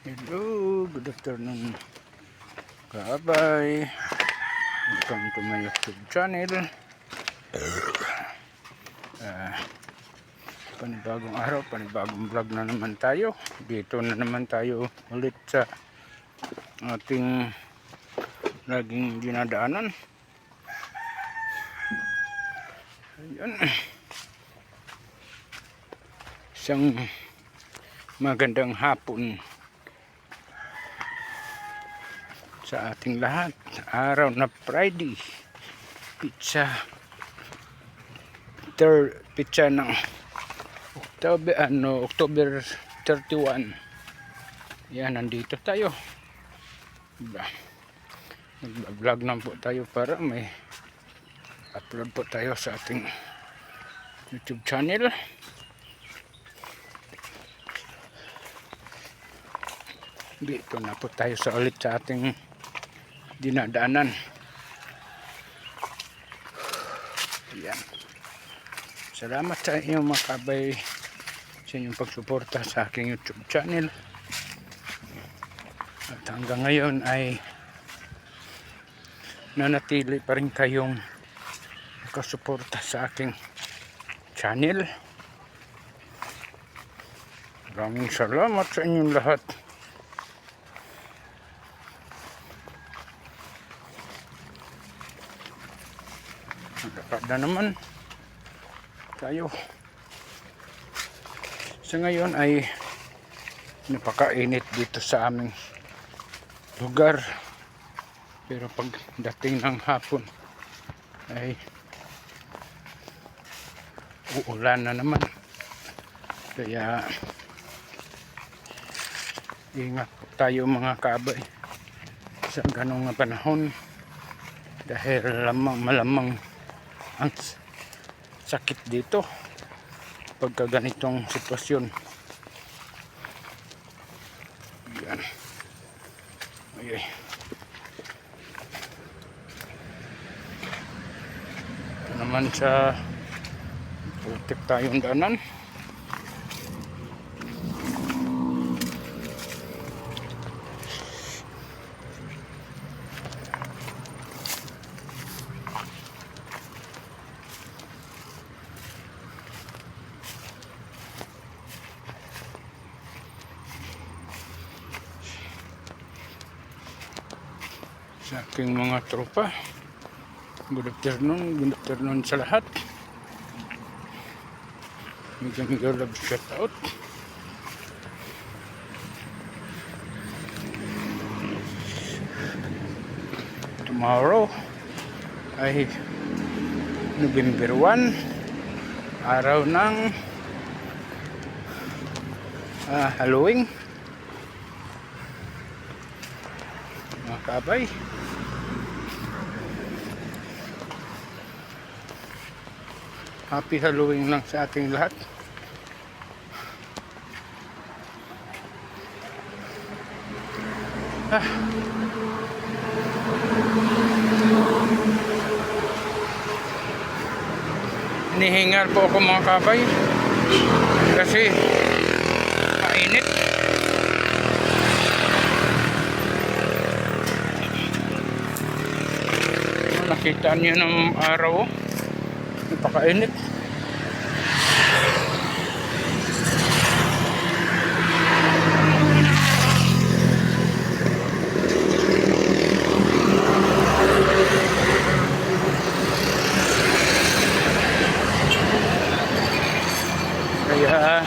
Hello, good afternoon. Kabay. Welcome to my YouTube channel. Ah, panibagong araw, panibagong vlog na naman tayo. Dito na naman tayo ulit sa ating laging dinadaanan. Ayan. Isang magandang hapon sa ating lahat. Araw na Friday. Pizza. Third pizza ng October, ano, October 31. Yan, nandito tayo. Diba? Nag-vlog lang po tayo para may upload po tayo sa ating YouTube channel. Dito na po tayo sa ulit sa ating dinadaanan. Yan. Salamat sa inyong mga kabay sa inyong pagsuporta sa aking YouTube channel. At hanggang ngayon ay nanatili pa rin kayong nakasuporta sa aking channel. Maraming salamat sa inyong lahat. Lakad na naman tayo. Sa ngayon ay napakainit dito sa aming lugar. Pero pag dating ng hapon ay uulan na naman. Kaya ingat po tayo mga kabay sa ganong panahon dahil lamang malamang ang sakit dito pagka ganitong sitwasyon. Yan. Ay ito naman sa putik tayong danan sa aking mga tropa. Good afternoon, good afternoon sa lahat. Mega mega love shout out. Tomorrow ay November 1, araw ng ah, Halloween. Mga kabay. Happy Halloween lang sa ating lahat. Ah. Nihingal po ako mga kabay. Kasi Nakita niyo ng araw. oh. Napakainit. Kaya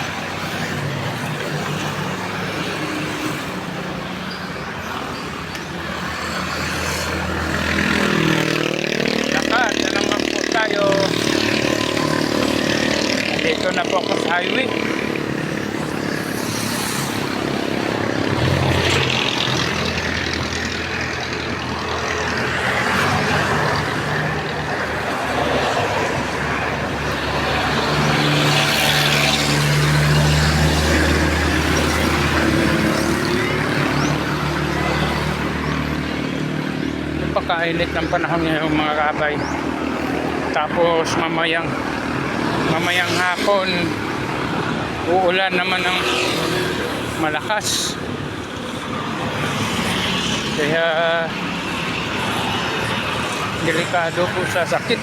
lakad na naman po tayo. Dito na po ako sa highway. Napakainit ng panahon ngayon mga kabay. Tapos mamayang mamayang hapon uulan naman ng malakas Kaya delikado po sa sakit.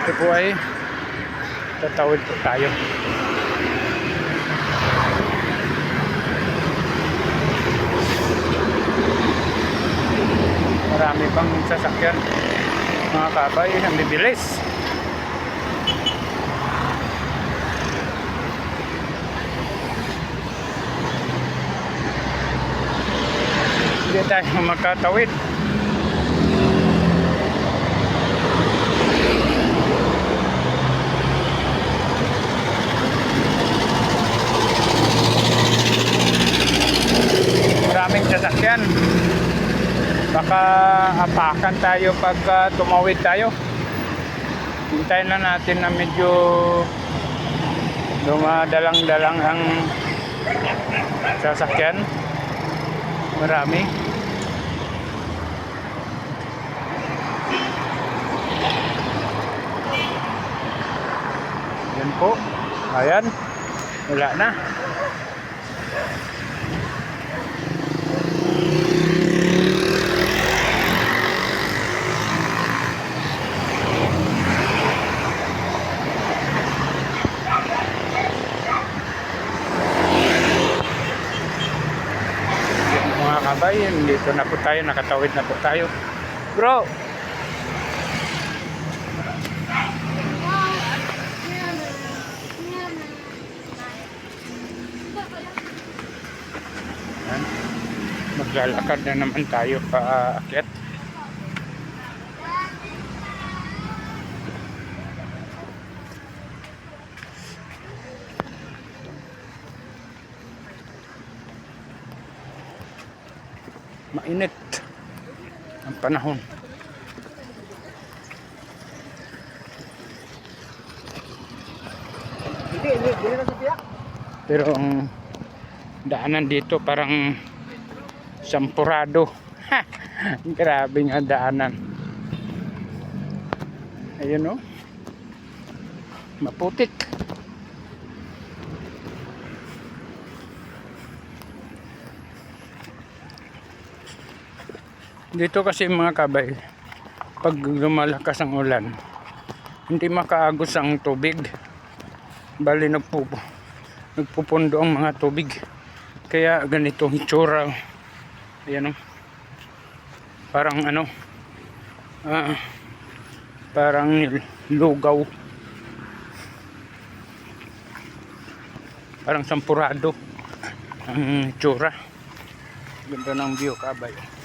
Ito po ay tatawid po tayo. Marami pang sasakyan. Mga kabay, ang bibilis. Hindi tayo makatawid. Maraming sasakyan. Baka apakan tayo pag ah, tumawid tayo. Hintayin na natin na medyo dumadalang-dalang ang sasakyan. Marami. Yan po. Ayan. Wala na. Mga kabayan, dito na po tayo, nakatawid na po tayo. Bro! Maglalakad na naman tayo paakyat. Mainit ang panahon. Pero ang daanan dito parang sampurado. Ha! Grabe nga daanan. Ayun o. Maputik. Dito kasi mga kabay, pag lumalakas ang ulan, hindi makaagos ang tubig. Bali nagpupo nagpupundo ang mga tubig. Kaya ganito ang itsura. Ayan o. Parang ano, ah, parang lugaw. Parang sampurado ang itsura. Ganda ng view kabay.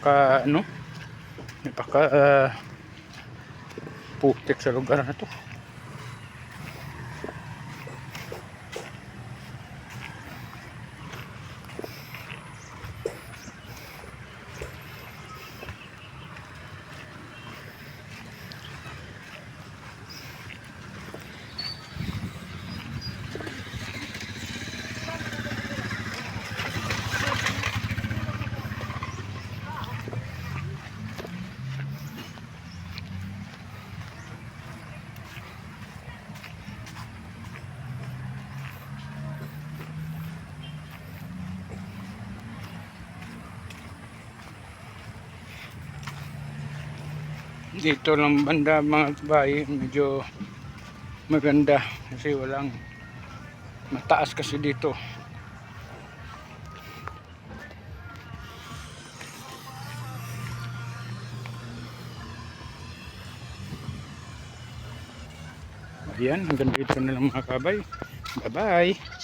Napaka ano napaka uh, putik sa lugar na to dito lang banda mga bahay medyo maganda kasi walang mataas kasi dito Yan, hanggang dito na lang mga kabay. Bye-bye!